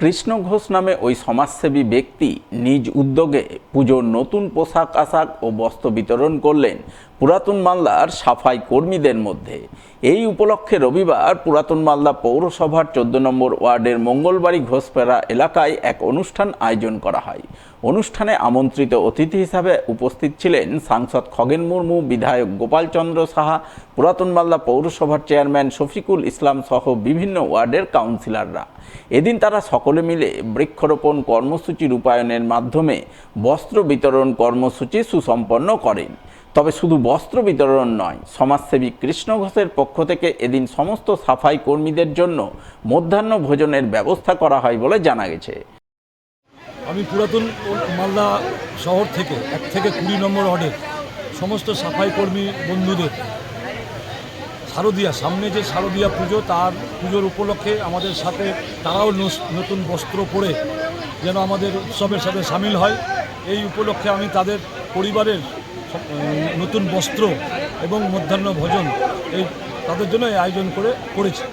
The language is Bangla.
কৃষ্ণ ঘোষ নামে ওই সমাজসেবী ব্যক্তি নিজ উদ্যোগে পুজোর নতুন পোশাক, আশাক ও বস্ত্র বিতরণ করলেন পুরাতন মালদার সাফাই কর্মীদের মধ্যে। এই উপলক্ষে রবিবার পুরাতন মালদা পৌরসভার চোদ্দ নম্বর ওয়ার্ডের মঙ্গলবাড়ি ঘোষপেড়া এলাকায় এক অনুষ্ঠান আয়োজন করা হয়। অনুষ্ঠানে আমন্ত্রিত অতিথি হিসাবে উপস্থিত ছিলেন সাংসদ খগেন মুর্মু, বিধায়ক গোপালচন্দ্র সাহা, পুরাতন মালদা পৌরসভার চেয়ারম্যান শফিকুল ইসলাম সহ বিভিন্ন ওয়ার্ডের কাউন্সিলররা। এদিন তারা সকলে মিলে বৃক্ষরোপণ কর্মসূচি রূপায়ণের মাধ্যমে বস্ত্র বিতরণ কর্মসূচি সুসম্পন্ন করেন। তবে শুধু বস্ত্র বিতরণ নয়, সমাজসেবী কৃষ্ণ ঘোষের পক্ষ থেকে এদিন সমস্ত সাফাই কর্মীদের জন্য মধ্যাহ্ন ভোজনের ব্যবস্থা করা হয় বলে জানা গেছে। আমি পুরাতন মালদা শহর থেকে, এক থেকে কুড়ি নম্বর ওয়ার্ডের সমস্ত সাফাই কর্মী বন্ধুদের শারদীয়া, সামনে যে শারদীয়া পুজো, তার পুজোর উপলক্ষে আমাদের সাথে তারাও নতুন বস্ত্র পরে যেন আমাদের উৎসবের সাথে সামিল হয়। এই উপলক্ষে আমি তাদের পরিবারের নতুন বস্ত্র এবং মধ্যাহ্ন ভোজন এই, তাদের জন্য আয়োজন করে করেছি।